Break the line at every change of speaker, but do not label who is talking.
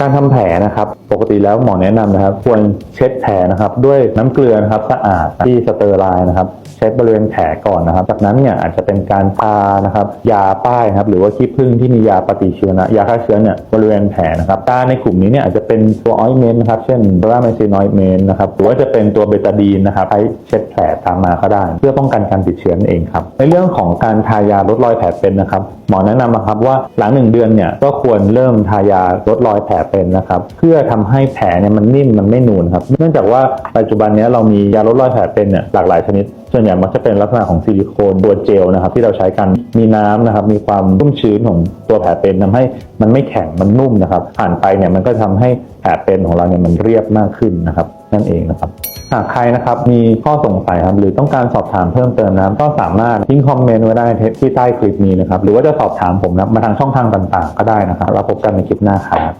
การทำแผลนะครับ ปกติแล้วหมอแนะนำนะครับ ควรเช็ดแผลนะครับ ด้วยน้ำเกลือนะครับสะอาดที่สเตอร์ไลน์นะครับ เช็ดบริเวณแผลก่อนนะครับ จากนั้นเนี่ยอาจจะเป็นการทานะครับ ยาป้ายครับ หรือว่าขี้ผึ้งที่มียาปฏิชีวนะยาฆ่าเชื้อเนี่ยบริเวณแผลนะครับยาในกลุ่มนี้เนี่ยอาจจะเป็นตัวออยเมนต์นะครับ เช่นโซลาเมซินอยเมนต์นะครับหรือว่าจะเป็นตัวเบตาดีนนะครับใช้เช็ดแผลตามมาก็ได้ เพื่อป้องกันการติดเชื้อนั่นเองครับในเรื่องของการทายาลดรอยแผลเป็นนะครับหมอแนะนำนะครับว่าหลังหนึ่งเดือนเนี่ยก็ควรเริ่มทายาลดรอยแผลเป็นนะครับ เพื่อทำให้แผลเนี่ยมันนิ่มมันไม่นูนครับ เนื่องจากว่าปัจจุบันนี้เรามียาลดรอยแผลเป็นเนี่ยหลากหลายชนิด ส่วนใหญ่มักจะเป็นลักษณะของซิลิโคนตัวเจลนะครับ ที่เราใช้กันมีน้ำนะครับ มีความชุ่มชื้นของตัวแผลเป็นทำให้มันไม่แข็งมันนุ่มนะครับ ผ่านไปเนี่ยมันก็ทำให้แผลเป็นของเราเนี่ยมันเรียบมากขึ้นนะครับนั่นเองนะครับหากใครนะครับมีข้อสงสัยครับหรือต้องการสอบถามเพิ่มเติมนะก็สามารถทิ้งคอมเมนต์ไว้ได้ที่ใต้คลิปนี้นะครับหรือว่าจะสอบถามผมนะมาทางช่องทางต่างๆ ก็ได้นะครับเราพบกันในคลิปหน้าครับ